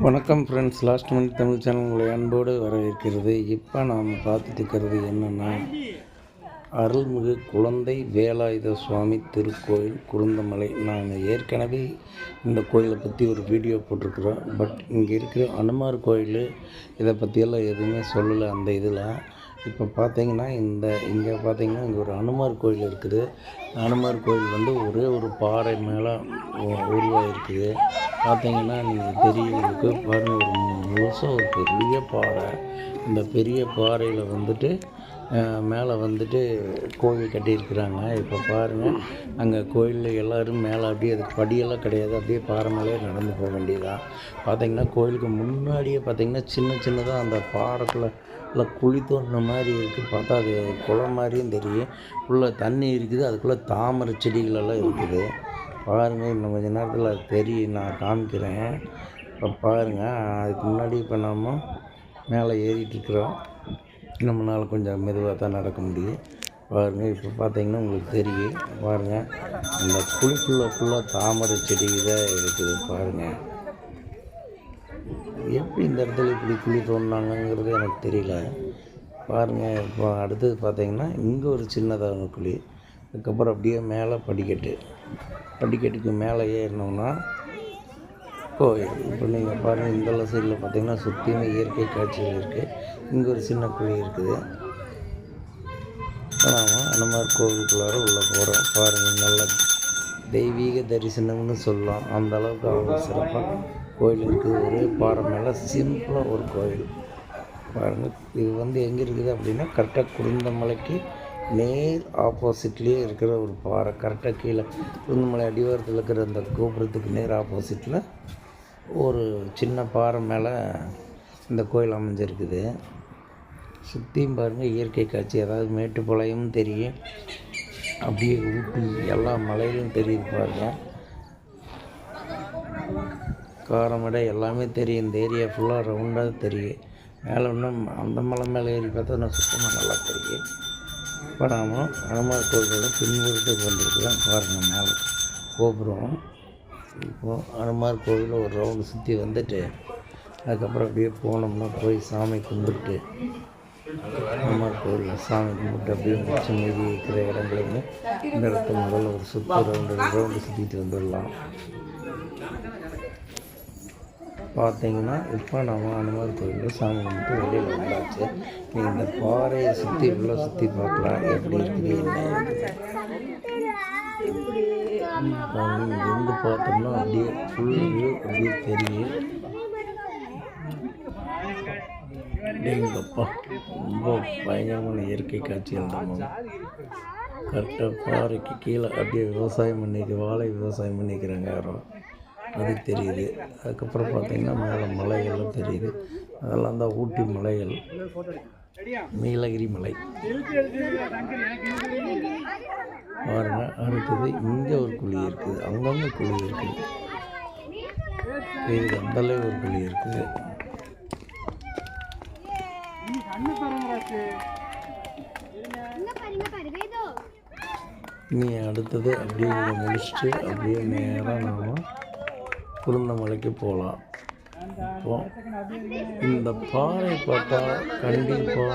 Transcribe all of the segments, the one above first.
வணக்கம் friends last minute Tamil channel உங்களை அன்போடு வரவேற்கிறது. இப்போ நாம் பார்த்துட்டு இருக்கிறது என்னென்னா அருள்மிகு குழந்தை வேலாயுத சுவாமி திருக்கோயில் குருந்தமலை. நாங்கள் ஏற்கனவே இந்த கோயிலை பற்றி ஒரு வீடியோ போட்டிருக்கிறோம். பட் இங்கே இருக்கிற அனுமார் கோயில் இதை பற்றியெல்லாம் எதுவுமே சொல்லலை அந்த இதில். இப்போ பார்த்தீங்கன்னா இந்த இங்கே பார்த்தீங்கன்னா இங்கே ஒரு அனுமார் கோயில் இருக்குது. அனுமார் கோயில் வந்து ஒரே ஒரு பாறை மேலே உருவாகிருக்குது பார்த்தீங்கன்னா நீங்கள் தெரியும் பாருங்கள் ஒரு முழுசாக ஒரு பெரிய பாறை. இந்த பெரிய பாறையில் வந்துட்டு மேலே வந்துட்டு கோவில் கட்டியிருக்கிறாங்க. இப்போ பாருங்கள் அங்கே கோயிலில் எல்லோரும் மேலே அப்படியே அது படியெல்லாம் கிடையாது. அப்படியே பாறை மேலே நடந்து போக வேண்டியதான் பார்த்தீங்கன்னா கோயிலுக்கு முன்னாடியே பார்த்தீங்கன்னா சின்ன சின்னதாக அந்த பாறைக்குள்ளே இல்லை குழி தோண்டின மாதிரி இருக்குது பார்த்தா அது குளம் மாதிரியும் தெரியும். உள்ளே தண்ணி இருக்குது அதுக்குள்ளே தாமரை செடிகளெல்லாம் இருக்குது. பாருங்கள் இன்னும் கொஞ்ச நேரத்தில் அது தெரியும் நான் காமிக்கிறேன். இப்போ பாருங்கள் அதுக்கு முன்னாடி இப்போ நம்ம மேலே ஏறிட்டுருக்குறோம் நம்மளால் கொஞ்சம் மெதுவாக தான் நடக்க முடியும். பாருங்கள் இப்போ பார்த்தீங்கன்னா உங்களுக்கு தெரியும். பாருங்கள் இந்த குழிக்குள்ளே ஃபுல்லாக தாமரை செடி தான் இருக்குது பாருங்கள் எப்படி இந்த இடத்துல இப்படி குழி தோண்டினாங்கங்கிறது எனக்கு தெரியல. பாருங்கள் இப்போ அடுத்தது பார்த்தீங்கன்னா இங்கே ஒரு சின்னதாக குழி. அதுக்கப்புறம் அப்படியே மேலே படிக்கட்டு. படிக்கட்டுக்கு மேலே ஏறினோம்னா கோயில் இப்போ நீங்கள் பாருங்கள் இந்த சைடில் பார்த்தீங்கன்னா சுற்றியுமே இயற்கை காட்சிகள் இருக்குது இங்கே ஒரு சின்ன குழி இருக்குது. நாம் அந்த மாதிரி கோவிலுக்குள்ளார உள்ளே போகிறோம் பாருங்கள் நல்ல தெய்வீக தரிசனம்னு சொல்லலாம். அந்த அளவுக்கு அவ்வளோ சிறப்பாக கோயில் இருக்குது ஒரே பாறை மேலே சிம்பிளாக ஒரு கோயில். பாருங்கள் இது வந்து எங்கே இருக்குது அப்படின்னா கரெக்டாக குருந்தமலைக்கு நேர் ஆப்போசிட்லேயே இருக்கிற ஒரு பாறை கரெக்டாக கீழே. குருந்தமலை அடிவாரத்தில் இருக்கிற அந்த கோபுரத்துக்கு நேர் ஆப்போசிட்டில் ஒரு சின்ன பாறை மேலே இந்த கோயில் அமைஞ்சிருக்குது. சுற்றியும் பாருங்கள் இயற்கை காட்சி. அதாவது மேட்டுப்பாளையமும் தெரியும். அப்படியே ஊட்டி எல்லா மலையிலும் தெரியுது பாருங்கள் காரமடை எல்லாமே தெரியும். இந்த ஏரியா ஃபுல்லாக ரவுண்டாக தெரியும். மேலே இன்னும் அந்த மலை மேலே ஏறி பார்த்தா நான் சுத்தமாக நல்லா தெரியும். இப்போ நாம் அனுமார் கோவிலோட பின்புறத்துக்கு தான் பாருங்கள் மேலே. கோபுரம். இப்போது அனுமார் கோவிலில் ஒரு ரவுண்டு சுற்றி வந்துட்டு அதுக்கப்புறம் அப்படியே போனோம்னா போய் சாமி கும்பிட்டு அனுமார் கோவிலில் சாமி கும்பிட்டு அப்படியே மிச்சம் மீதி இருக்கிற இடங்களையும் இந்த இடத்த முதல்ல ஒரு சுற்று ரவுண்டு ரவுண்டு சுற்றிட்டு வந்துடலாம். பார்த்தீங்கன்னா இப்போ நம்ம அனுமார் கோயிலில் சாமி கும்பிட்டு வெளியில் வந்தாச்சு. நீங்கள் இந்த பாறையை சுற்றி உள்ள சுற்றி பார்க்கலாம். எப்படி இருக்குது என்ன இங்கேருந்து பார்த்தோம்னா அப்படியே ஃபுல் வியூ அப்படியே தெரியும். ரொம்ப பயங்கரமான இயற்கை காட்சி தான் கரெக்டாக பாறைக்கு கீழே அப்படியே விவசாயம் பண்ணிக்க வாழை விவசாயம் பண்ணிக்கிறாங்க யாரும் அது தெரியுது. அதுக்கப்புறம் பார்த்திங்கன்னா மேலே மலைகள்லாம் தெரியுது. அதெல்லாம் தான் ஊட்டி மலைகள். நீலகிரி மலை. பாருங்க அடுத்தது இங்கே ஒரு குழி இருக்குது. அங்கங்கே குழி இருக்குது. இது அந்தளவு ஒரு குழி இருக்குது. நீ அடுத்தது அப்படியே முடிச்சுட்டு அப்படியே நேராக நாம் குருந்தமலைக்கு போகலாம். இப்போ இந்த பாறை பார்த்தா கண்டிப்பாக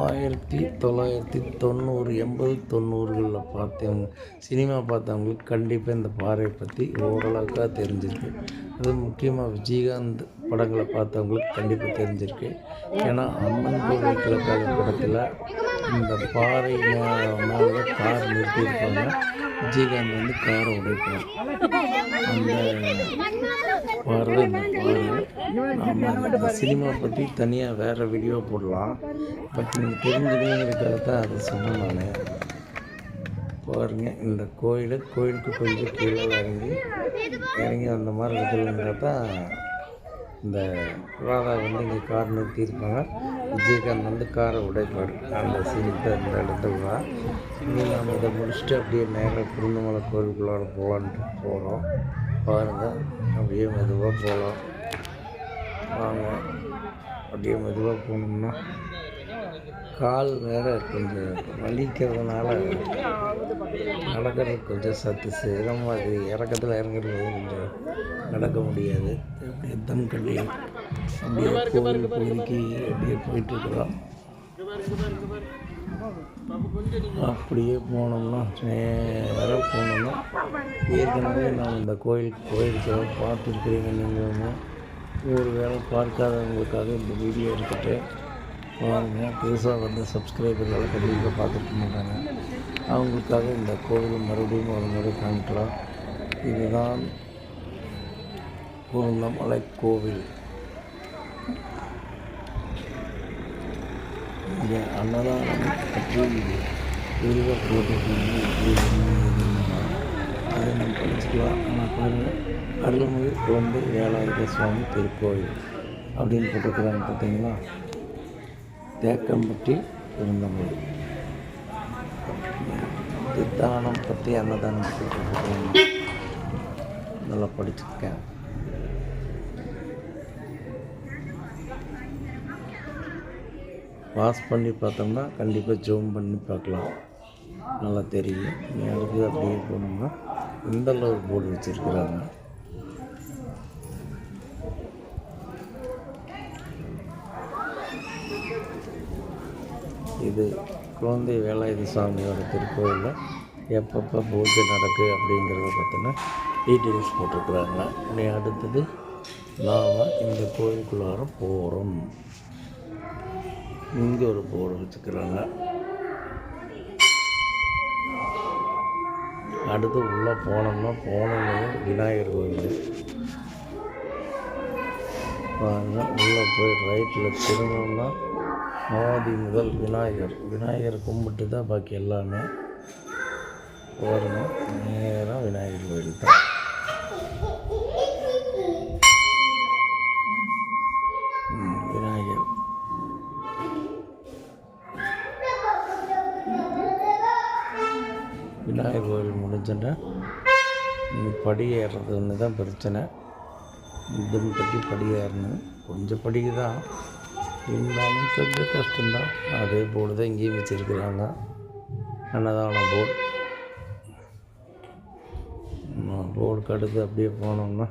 ஆயிரத்தி தொள்ளாயிரத்தி தொண்ணூறு எண்பது தொண்ணூறுகளில் பார்த்தவங்க சினிமா பார்த்தவங்களுக்கு கண்டிப்பாக இந்த பாறையை பற்றி ஓரளவுக்காக தெரிஞ்சிருக்கு. அது முக்கியமாக விஜயகாந்த் படங்களை பார்த்தவங்களுக்கு கண்டிப்பாக தெரிஞ்சிருக்கு. ஏன்னா அம்மன் கோவில் கிழக்காத படத்தில் இந்த பாறை மேலே கார் நிறுத்தியிருப்பாங்க. விஜயகாந்த் வந்து காரை உடைப்பார் அந்த பாறை இந்த நம்ம சினிமா பற்றி தனியாக வேறு வீடியோ போடலாம். பட் நீங்கள் தெரிஞ்சுக்கணுங்கிறதுக்காக தான் அதை சொன்னேன் நான். பாருங்கள் இந்த கோயில் கோயிலுக்கு கொஞ்சம் கீழே இறங்கி இறங்கி அந்த மாதிரி இருக்கிறதுங்கிறதான் இந்த ராதா வந்து இங்கே கார் நிறுத்தியிருப்பாங்க. விஜயகாந்த் வந்து காரை உடைப்பார். அந்த சீனுக்கு அந்த இடத்துல தான் இங்கே நாம் இதை முடிச்சுட்டு அப்படியே நேராக குருந்தமலை கோயிலுக்குள்ளார போகலான்ட்டு போகிறோம் பாருங்கள் அப்படியே மெதுவாக போகலாம். வாங்க அப்படியே மெதுவாக போனோம்னா கால் வேற கொஞ்சம் வலிக்கிறதுனால நடக்கிறது கொஞ்சம் சத்து சிரமமாக இருக்குது. இறக்கத்தில் இறங்குறது கொஞ்சம் நடக்க முடியாது. அப்படியே தம் கட்டி அப்படியே கோவில் பகுதிக்கு அப்படியே போயிட்டுருக்குறோம் அப்படியே போனோம்னா நேராக போனோம்னா ஏற்கனவே நான் இந்த கோயிலுக்கு போயிருக்கேன் பார்த்துருக்குறீங்க நீங்களும் ஒரு வேளை பார்க்காதவங்களுக்காக இந்த வீடியோ எடுத்துகிட்டு பாருங்கள் புதுசாக வந்து சப்ஸ்கிரைபர்கள் கண்டிப்பாக பார்த்துட்டு மாட்டாங்க அவங்களுக்காக இந்த கோவில் மறுபடியும் ஒரு முறை காமிக்கலாம். இதுதான் குருந்தமலை கோவில். இங்கே அன்னதானம் பற்றி விரிவாக போட்டிருக்கீங்க அதை நம்ம படிச்சுக்கலாம். ஆனால் பாருங்கள் அருள்மிகு குழந்தை வேலாயுத சுவாமி திருக்கோயில் அப்படின்னு போட்டிருக்கிறாங்க பார்த்தீங்களா? தேக்கம்பட்டி இருந்தமலை தித்தானம் பற்றி அன்னதானம் பற்றி நல்லா படிச்சிருக்கேன். பாஸ் பண்ணி பார்த்தோம்னா கண்டிப்பாக ஜூம் பண்ணி பார்க்கலாம். நல்லா தெரியும். நீ அடுத்து அப்படியே போனோம்னா இந்த அளவு போர்டு வச்சுருக்குறாங்க. இது குழந்தை வேலாயுத சாமியோட திருக்கோயிலில் எப்பப்போ பூஜை நடக்கு அப்படிங்கிறத பற்றின டீட்டெயில்ஸ் போட்டிருக்குறாங்க. இனி அடுத்தது நாம் இந்த கோயிலுக்குள்ளார போகிறோம் இங்கே ஒரு போர்டு வச்சுக்கிறாங்க. அடுத்து உள்ளே போனோம்னா போனோம்னா விநாயகர் கோயில். வாங்க உள்ளே போய் ரைட்டில் திரும்பினோம்னா ஆதி முதல் விநாயகர். விநாயகர் கும்பிட்டு தான் பாக்கி எல்லாமே. வரணும் நேராக விநாயகர் கோயில் தான். விநாயகர். விநாயகர் கோயில் முடிஞ்சோன்னா இனி படி ஏறுறது ஒன்று தான் பிரச்சனை. தம் கட்டி படி ஏறணும் கொஞ்சம் படிக்கு தான் இருந்தாலும் கொஞ்சம் கஷ்டம்தான். அதே போர்டு தான் இங்கேயும் வச்சுருக்குறாங்க. அன்னதான போர்டு போர்டுக்கு அடுத்து அப்படியே போனோம்னா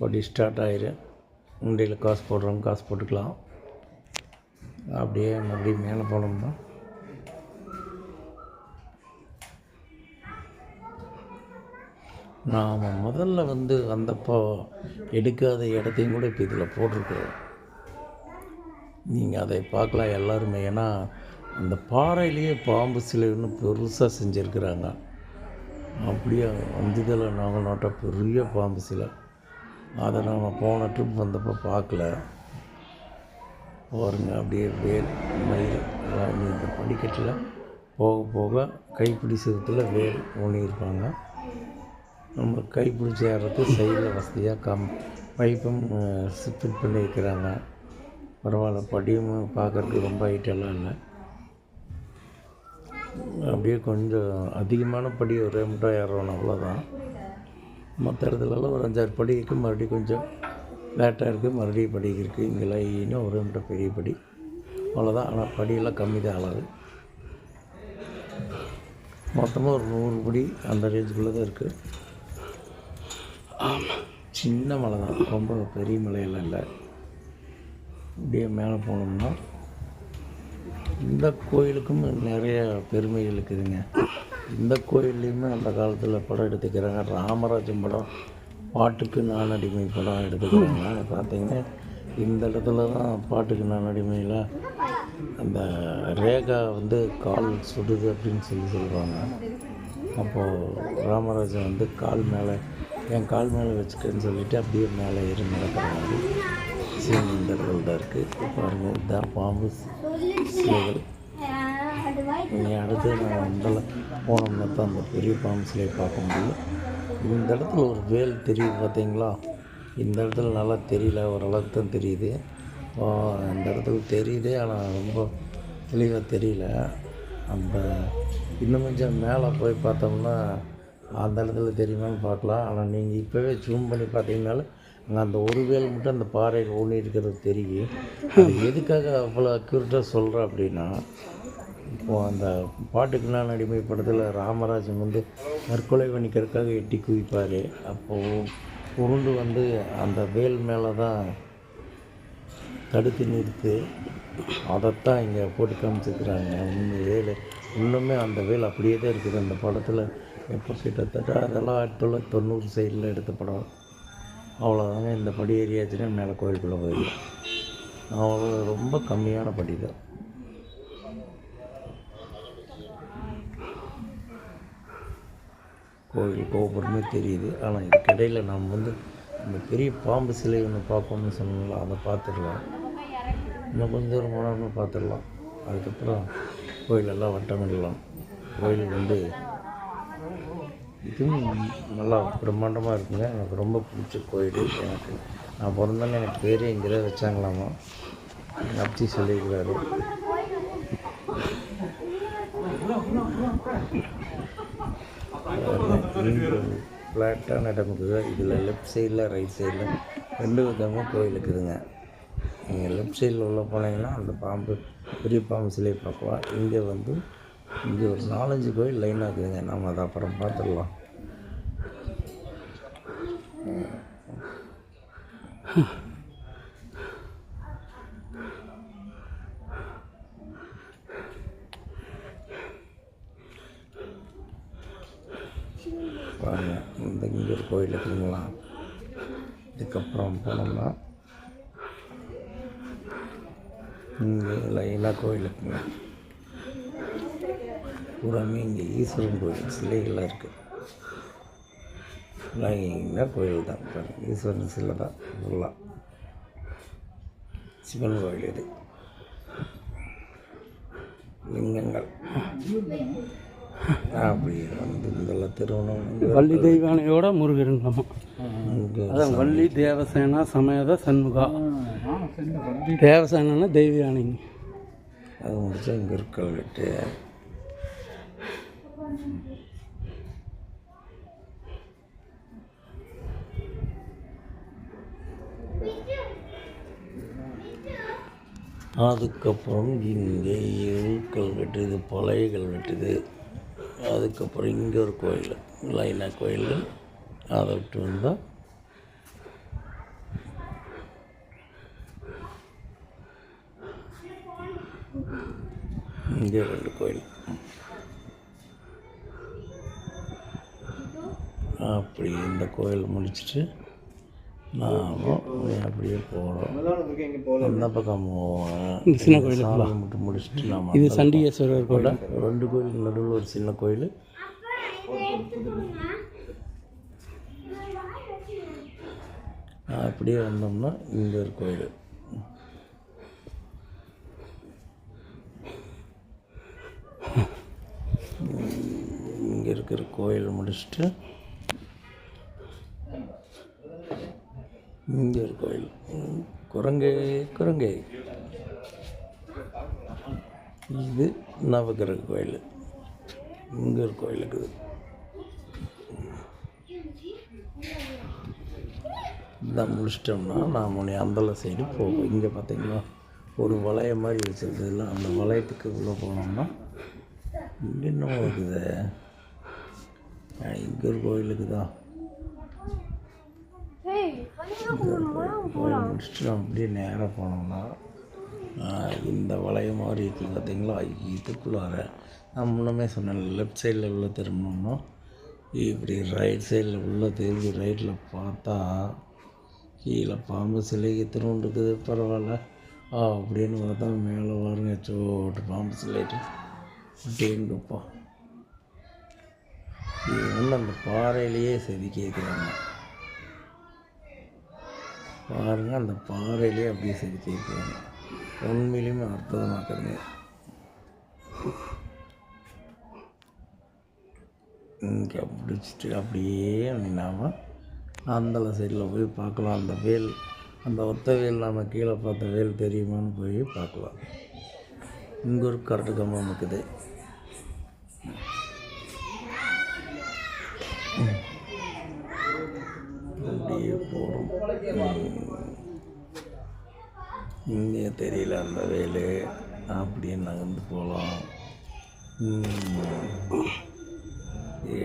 படி ஸ்டார்ட் ஆயிரும் உண்டியில் காசு போடுறோம் காசு போட்டுக்கலாம். அப்படியே மறுபடியும் மேலே போனோம்னா நாம் முதல்ல வந்து வந்தப்போ எடுக்காத இடத்தையும் கூட இப்போ இதில் போட்டிருக்கிறோம். நீங்கள் அதை பார்க்கலாம் எல்லாருமே. ஏன்னா அந்த பாறையிலேயே பாம்பு சிலைன்னு பெருசாக செஞ்சுருக்கிறாங்க. அப்படியே வந்ததில் நாங்கள் நோட்ட பெரிய பாம்பு சிலை. அதை நாம் போன ட்ரிப் வந்தப்போ பார்க்கல. பாருங்க அப்படியே வேல் மயில் இந்த படிக்கட்டில் போக போக கைப்பிடி சிவத்தில் வேல் ஊனியிருப்பாங்க. நம்ம கைப்பிடிச்சி ஏறுறது சைடில் வசதியாக கம் பைப்பும் ஃபிட் பண்ணி வைக்கிறாங்க பரவாயில்ல. படியும் பார்க்கறதுக்கு ரொம்ப ஹைட்டெல்லாம் இல்லை. அப்படியே கொஞ்சம் அதிகமான படி ஒரே மட்டும் ஏறணும் அவ்வளோதான் மற்ற இடத்துலலாம் ஒரு அஞ்சாறு படி இருக்குது மறுபடியும் கொஞ்சம் லேட்டாக இருக்குது மறுபடியும் படி இருக்குது இங்கே லைனாக ஒரே மட்டும் பெரிய படி. அவ்வளோதான் ஆனால் படியெல்லாம் கம்மி தான் அளவு. மொத்தமாக ஒரு நூறு படி அந்த ரேஞ்சுக்குள்ளே தான் இருக்குது ஆமாம் சின்ன மலை தான் ரொம்ப பெரிய மலையெல்லாம் இல்லை. அப்படியே மேலே போனோம்னா இந்த கோயிலுக்கும் நிறைய பெருமைகள் இருக்குதுங்க. இந்த கோயில்லையுமே அந்த காலத்தில் படம் எடுத்துக்கிறாங்க. ராமராஜன் படம் பாட்டுக்கு நான் அடிமை படம் எடுத்துக்கிறாங்க. பார்த்தீங்கன்னா இந்த இடத்துல தான் பாட்டுக்கு நான் அடிமையில் அந்த ரேகா வந்து கால் சுடுது அப்படின்னு சொல்லி சொல்லுவாங்க. அப்போது ராமராஜன் வந்து கால் மேலே என் கால் மேலே வச்சுக்கன்னு சொல்லிவிட்டு அப்படியே மேலே ஏறி நடக்கிற மாதிரி சீன் இந்த இடத்துல தான் இருக்குது பாருங்கள் இதுதான் பாம்பு சிலைகள். இனி அடுத்து நான் அந்தல போனோம்னா தான் அந்த பெரிய பாம்பு சிலையை பார்க்க முடியும். இந்த இடத்துல ஒரு வேல் தெரியுது பார்த்தீங்களா? இந்த இடத்துல நல்லா தெரியல ஓரளவுக்கு தான் தெரியுது. ஆ, இந்த இடத்துல தெரியுதே ஆனால் ரொம்ப தெளிவாக தெரியல. அந்த இன்னும் கொஞ்சம் மேலே போய் பார்த்தோம்னா அந்த இடத்துல தெரியுமான்னு பார்க்கலாம். ஆனால் நீங்கள் இப்போவே ஜூம் பண்ணி பார்த்தீங்கனாலும் நான் அந்த ஒரு வேல் மட்டும் அந்த பாறையில் ஊனி இருக்கிறது தெரியும். அது எதுக்காக அவ்வளோ அக்யூரட்டாக சொல்கிறேன் அப்படின்னா இப்போது அந்த பாட்டுக்கு நான் அடிமை படத்தில் ராமராஜன் வந்து தற்கொலை பண்ணிக்கிறதுக்காக எட்டி குவிப்பார். அப்போது உருண்டு வந்து அந்த வேல் மேலே தான் தடுத்து நிறுத்து அதைத்தான் இங்கே போட்டு காமிச்சிருக்கிறாங்க. இன்னும் வேல் இன்னுமே அந்த வேல் அப்படியே தான் இருக்குது. அந்த படத்தில் எப்போ கிட்டத்தட்ட அதெல்லாம் ஆயிரத்தி தொள்ளாயிரத்தி தொண்ணூறு சைடில் எடுத்த படம். அவ்வளோதாங்க இந்த படி ஏரியாச்சுன்னா மேலே கோயிலுக்குள்ளே போயிடலாம் அவ்வளோ ரொம்ப கம்மியான படி தான். கோயில் கோபுரமே தெரியுது. ஆனால் இதுக்கிடையில் நம்ம வந்து இந்த பெரிய பாம்பு சிலை ஒன்று பார்ப்போம்னு சொன்னோம்ல அதை பார்த்துடலாம். இன்னும் கொஞ்சம் தூரம் போனோம்னு பார்த்துடலாம். அதுக்கப்புறம் கோயிலெல்லாம் வட்டமிடலாம் கோயில் வந்து இதுவும் நல்லா பிரம்மாண்டமாக இருக்குங்க. எனக்கு ரொம்ப பிடிச்ச கோயில் எனக்கு. நான் பிறந்தாலும் எனக்கு பேரே இங்கே தான் வச்சாங்களாமா எங்கள் சொல்லியிருக்கிறாரு. ஃப்ளாட்டான இடம் இருக்குது இதில் லெஃப்ட் சைடில் ரைட் சைடில் ரெண்டு விதமாக கோயில் இருக்குதுங்க. நீங்கள் லெஃப்ட் சைடில் உள்ள போனீங்கன்னா அந்த பாம்பு பெரிய பாம்பு சிலையை பார்க்கலாம். இங்கே வந்து இங்கே ஒரு நாலஞ்சு கோயில் லைனாக இருக்குதுங்க நம்ம அதை அப்புறம் பார்த்துடலாம். பாருங்க இந்த இங்கே ஒரு கோயில் இருக்குங்களா இதுக்கப்புறம் போனோம்னா இங்கே லைனாக கோயில் இருக்குங்க. பூராமே இங்கே ஈஸ்வரன் கோயில் சிலைகள்லாம் இருக்குது லைனாக கோயில் தான். ஈஸ்வரன் சிலை தான் ஃபுல்லாக சிவன் கோயில் இது. லிங்கங்கள். அப்படி வந்து இதெல்லாம் திருவண்ணாமலை வள்ளி தெய்வானையோட அதான் வள்ளி தேவசேனா சமேத சண்முகா. தேவசேனா தெய்வ யானைங்க அது முடிச்சா இங்கே இருக்கல் விட்டு அதுக்கப்புறம் இங்கே கல்வெட்டு இது பழைய கல்வெட்டுது அதுக்கப்புறம் இங்கே ஒரு கோயில். லைனா கோயில். அதை விட்டு வந்தால் இங்கே ரெண்டு கோயில். அப்படி இந்த கோயில் முடிச்சுட்டு நாம் அப்படியே போகிறோம் அந்த பக்கம் போவோம். சின்ன சாமி மட்டும் முடிச்சுட்டு நாம் இது சண்டிகேஸ்வரர் கோயில். ரெண்டு கோயில் நடுவில் ஒரு சின்ன கோயில். அப்படியே வந்தோம்னா இங்கே ஒரு கோயில். இங்கே இருக்கிற கோயில் முடிச்சுட்டு இங்கே ஒரு கோயில். ம், குரங்கே குரங்கே. இது நவகிரக கோயில். இங்கே ஒரு கோயில் இருக்குது இதான் முடிச்சிட்டோம்னா நாம் உன்னை அந்தல சைடு போவோம். இங்கே பார்த்தீங்கன்னா ஒரு வளையம் மாதிரி வச்சுருக்குதுல்ல அந்த வளையத்துக்கு உள்ளே போனோம்னா இங்கே என்ன இருக்குது இங்கே ஒரு கோயில் இருக்குதா முடிச்சுட்டு அப்படியே நேராக போனோம்னா இந்த வளையம் மாதிரி இருக்குது பார்த்தீங்களா இதுக்குள்ளார நான் முன்னமே சொன்னேன் லெஃப்ட் சைடில் உள்ள திரும்பினோம்னா இப்படி ரைட் சைடில் உள்ள திரும்பி ரைட்டில் பார்த்தா கீழே பாம்பு சிலைக்கு திரும்ப இருக்குது பரவாயில்ல. ஆ அப்படின்னு பார்த்தா மேலே பாருங்க சோட்டு பாம்பு சிலைட்டு அப்படிங்கப்பா இது வந்து அந்த பாறையிலேயே செதுக்கி வைக்கிறாங்க பாருங்கள் அந்த பாறையிலே அப்படியே செதுக்கி இருக்கிறாங்க உண்மையிலுமே அற்புதமாக்குறீங்க இங்கே பிடிச்சிட்டு அப்படியே நின்னாம அந்த சைடில் போய் பார்க்கலாம். அந்த வேல் அந்த ஒத்த வேல் நம்ம கீழே பார்த்த வேல் தெரியுமான்னு போய் பார்க்கலாம். இங்கே ஒரு கரட்டு கம்பம் இருக்குது. இங்கே தெரியல அந்த வேலு அப்படியே நகர்ந்து போகலாம்.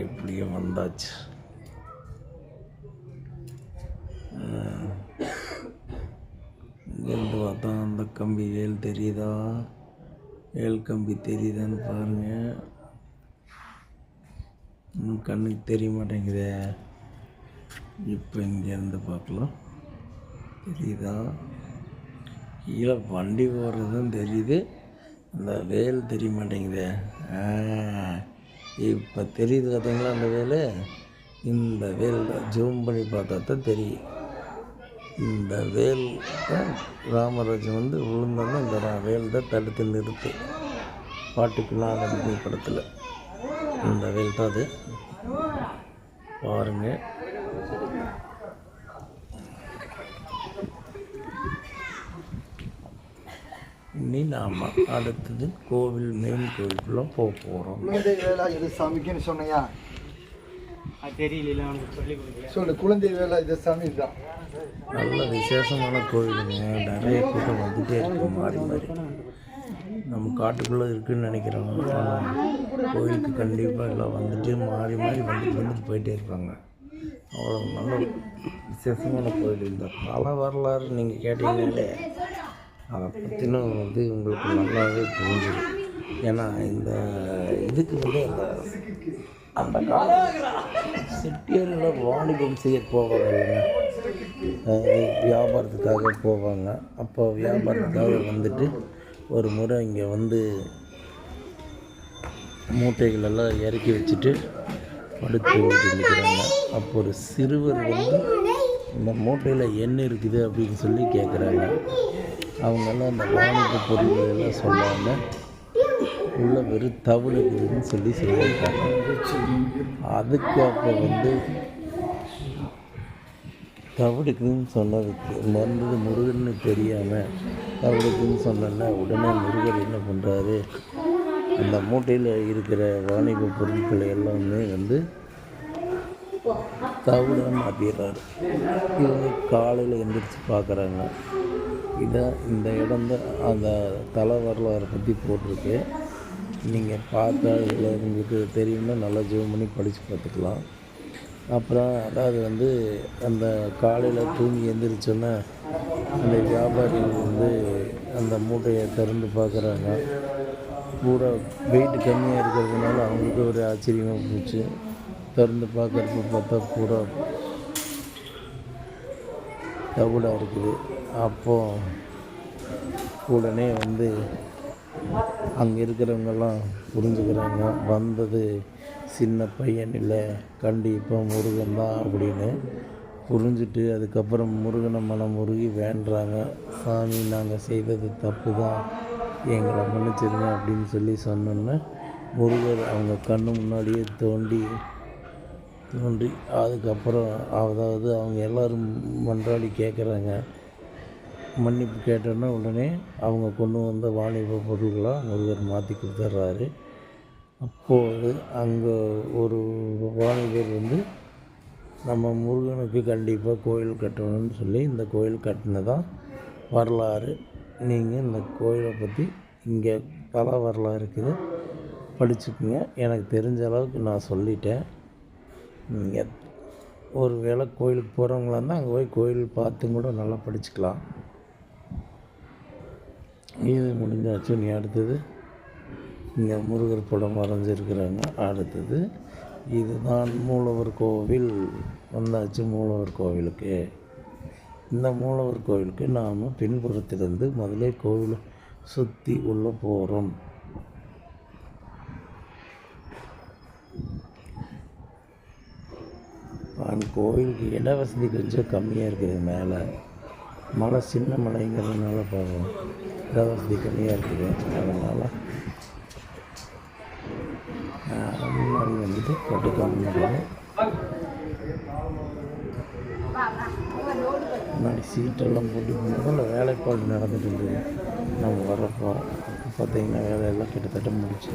எப்படியும் வந்தாச்சு. இங்கேருந்து பார்த்தா அந்த கம்பி வேல் தெரியுதா? வேல் கம்பி தெரியுதான்னு பாருங்கள் இன்னும் கண்ணுக்கு தெரிய மாட்டேங்குதே. இப்போ இங்கேருந்து பார்க்கலாம். தெரியுதா? கீழே வண்டி போகிறதும் தெரியுது. அந்த வேல் தெரிய மாட்டேங்குதே. இப்போ தெரியுது பார்த்தீங்களா அந்த வேல்? இந்த வேல் ஜூம் பண்ணி பார்த்தா தான் தெரியும். இந்த வேல் தான் ராமராஜன் வந்து விழுந்தோன்னா இந்த ரா- வேல் தான் தடுத்து நிறுத்து. பாட்டுக்குலாம் அந்த படத்தில். இந்த வேல் தான் அது. பாருங்கள் இனி நாம் அடுத்தது கோவில் மெயின் கோவிலுக்குள்ளே போக போகிறோம் குழந்தை வேலா இது சாமிக்குன்னு சொன்னையா? தெரியல சொல்லி குழந்தை வேலா இது சாமி தான் நல்ல விசேஷமான கோவிலுங்க. நிறைய கூட்டம் வந்துட்டே இருக்கு மாறி மாறி. நம்ம காட்டுக்குள்ளே இருக்குன்னு நினைக்கிறோம். ஆனால் கோயிலுக்கு கண்டிப்பாக எல்லாம் வந்துட்டு மாறி மாறி வந்துட்டு வந்துட்டு போயிட்டே இருப்பாங்க அவ்வளோ நல்ல விசேஷமான கோயில் இந்த பல வரலாறு நீங்கள் கேட்டீங்கன்னாலே அதை பற்றின வந்து உங்களுக்கு நல்லாவே புரிஞ்சிடும். ஏன்னா இந்த இதுக்கு வந்து அந்த அந்த கால சிட்டியரில் வாணிபம் செய்ய போவாங்க வியாபாரத்துக்காக போவாங்க. அப்போ வியாபாரத்துக்காக வந்துட்டு ஒரு முறை இங்கே வந்து மூட்டைகளெல்லாம் இறக்கி வச்சுட்டு படுத்து நிற்கிறாங்க அப்போ ஒரு சிறுவர் வந்து இந்த மூட்டையில் என்ன இருக்குது? அப்படின்னு சொல்லி கேட்குறாங்க அவங்கெல்லாம் அந்த வாணிப பொருள் எல்லாம் சொல்லாமல் உள்ள வெறும் தவிடு இருக்குதுன்னு சொல்லி சொல்லியிருக்காங்க. அதுக்கு அப்போ வந்து தவிடுக்குன்னு சொன்னதுக்கு மருந்தது முருகன்னு தெரியாமல் தவிடுக்குன்னு சொன்னோன்னா உடனே முருகர் என்ன பண்ணுறாரு அந்த மூட்டையில் இருக்கிற வாணிப பொருட்களை எல்லாமே வந்து தவிடாக மாற்றிடுறாரு இவங்க காலையில் எந்திரிச்சு பார்க்குறாங்க இதான் இந்த இடம் தான் அந்த தலை வரலாறை பற்றி போட்டிருக்கு. நீங்கள் பார்த்தா இதில் உங்களுக்கு தெரியும்னா நல்லா ஜூம் பண்ணி படித்து பார்த்துக்கலாம். அப்புறம் அதாவது வந்து அந்த காலையில் தூங்கி எந்திரிச்சோன்னே அந்த வியாபாரிகள் வந்து அந்த மூட்டையை திறந்து பார்க்குறாங்க. பூரா வெயிட் கம்மியாக இருக்கிறதுனால அவங்களுக்கு ஒரு ஆச்சரியமாக போச்சு. திறந்து பார்க்குறப்ப பார்த்தா பூரா தவிடாக இருக்குது. அப்போது உடனே வந்து அங்கே இருக்கிறவங்கெல்லாம் புரிஞ்சுக்கிறாங்க. வந்தது சின்ன பையன் இல்லை கண்டிப்பாக முருகன் தான் அப்படின்னு புரிஞ்சுட்டு அதுக்கப்புறம் முருகனை மனம் முருகி வேண்டுறாங்க. சாமி நாங்கள் செய்தது தப்பு தான் எங்களை மன்னிச்சிருங்க அப்படின்னு சொல்லி சொன்னோன்னே முருகர் அவங்க கண்ணு முன்னாடியே தோண்டி தோன்றி அதுக்கப்புறம் அதாவது அவங்க எல்லோரும் மன்றாடி கேட்குறாங்க மன்னிப்பு கேட்டோன்னே உடனே அவங்க கொண்டு வந்த வாணிப பொருள்களாக முருகர் மாற்றி கொடுத்துட்றாரு அப்போது அங்கே ஒரு வாணிபர் வந்து நம்ம முருகனுக்கு கண்டிப்பாக கோயில் கட்டணும்னு சொல்லி இந்த கோயில் கட்டினதான் வரலாறு. நீங்கள் இந்த கோயிலை பற்றி இங்கே பல வரலாறு இருக்குது. படிச்சுக்குங்க. எனக்கு தெரிஞ்ச அளவுக்கு நான் சொல்லிட்டேன். நீங்கள் ஒரு வேளை கோயிலுக்கு போகிறவங்களா இருந்தால் அங்கே போய் கோயில் பார்த்து கூட நல்லா படிச்சுக்கலாம். இது முடிஞ்சாச்சு. நீ அடுத்தது இங்கே முருகர் படம் வரைஞ்சிருக்கிறாங்க. அடுத்தது இதுதான் மூலவர் கோவில். வந்தாச்சு மூலவர் கோவிலுக்கு. இந்த மூலவர் கோவிலுக்கு நாம் பின்புறத்திலிருந்து முதலே கோவிலை சுற்றி உள்ளே போகிறோம் கோவிலுக்கு இட வசதி கொஞ்சம் கம்மியாக இருக்குது மேலே. மலை சின்ன மலைங்கிறதுனால பார்ப்போம் இட கம்மியாக இருக்குது. அதனால் முன்னாடி வந்துட்டு கட்டுக்க முன்னாடி முன்னாடி சீட்டெல்லாம் போட்டு முதல்ல வேலைப்பாடு நடந்துட்டு இருந்தது. நம்ம வர்றப்போ பார்த்திங்கன்னா வேலையெல்லாம் கிட்டத்தட்ட முடிச்சு.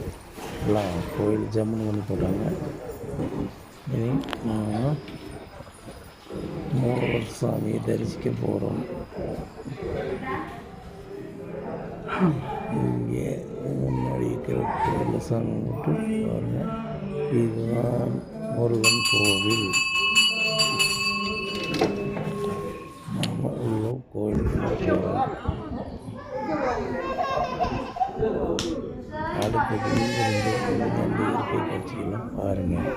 எல்லாம் கோயில் ஜம்முன்னு பண்ணி போட்டாங்க. இனி நான் மூலவர் சுவாமியை தரிசிக்க போகிறோம் இங்கே முன்னாடி இருக்கிற கோயில் சாமி மட்டும் பாருங்க இதுதான் முருகன் கோவில் நாம உள்ள கோயிலுக்கு போகிறோம் அடுத்தது இங்கிருந்து அந்த இயற்கை காட்சியெல்லாம் பாருங்கள்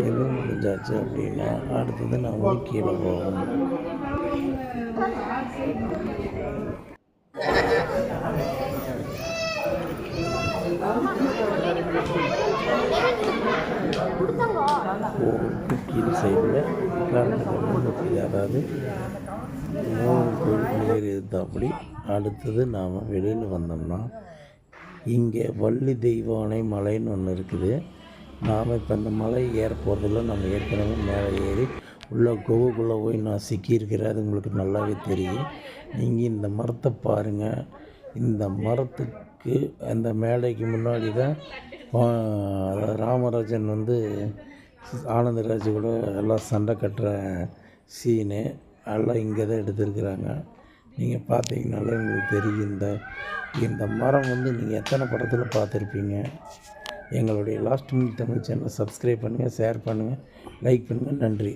இது முடிஞ்சாச்சு அப்படின்னா அடுத்தது நான் வந்து கீழே போகணும். கோவிலுக்கு கீழ் சைடில் கரண்ட் அதாவது மூணு கோயில் ஏறி இருந்தாப்படி அடுத்தது நாம் வெளியில் வந்தோம்னா இங்கே வள்ளி தெய்வானை மலைன்னு ஒன்று இருக்குது. நாம் இப்போ அந்த மலை ஏற போகிறதில்ல நம்ம ஏற்கனவே மேலே ஏறி உள்ள குகைக்குள்ளே போய் நான் சிக்கியிருக்கிறேன். அது உங்களுக்கு நல்லாவே தெரியும். நீங்கள் இந்த மரத்தை பாருங்கள் இந்த மரத்துக்கு அந்த மேடைக்கு முன்னாடி தான் ராமராஜன் வந்து ஆனந்தராஜ் கூட எல்லாம் சண்டை கட்டுற சீனு. எல்லாம் இங்கே தான் எடுத்திருக்கிறாங்க. நீங்கள் பார்த்தீங்கனாலே உங்களுக்கு தெரியும் இந்த இந்த மரம் வந்து நீங்கள் எத்தனை படத்தில் பார்த்துருப்பீங்க? எங்களுடைய லாஸ்ட் மினிட் தமிழ் சேனலை சப்ஸ்கிரைப் பண்ணுங்கள் ஷேர் பண்ணுங்கள் லைக் பண்ணுங்கள் நன்றி.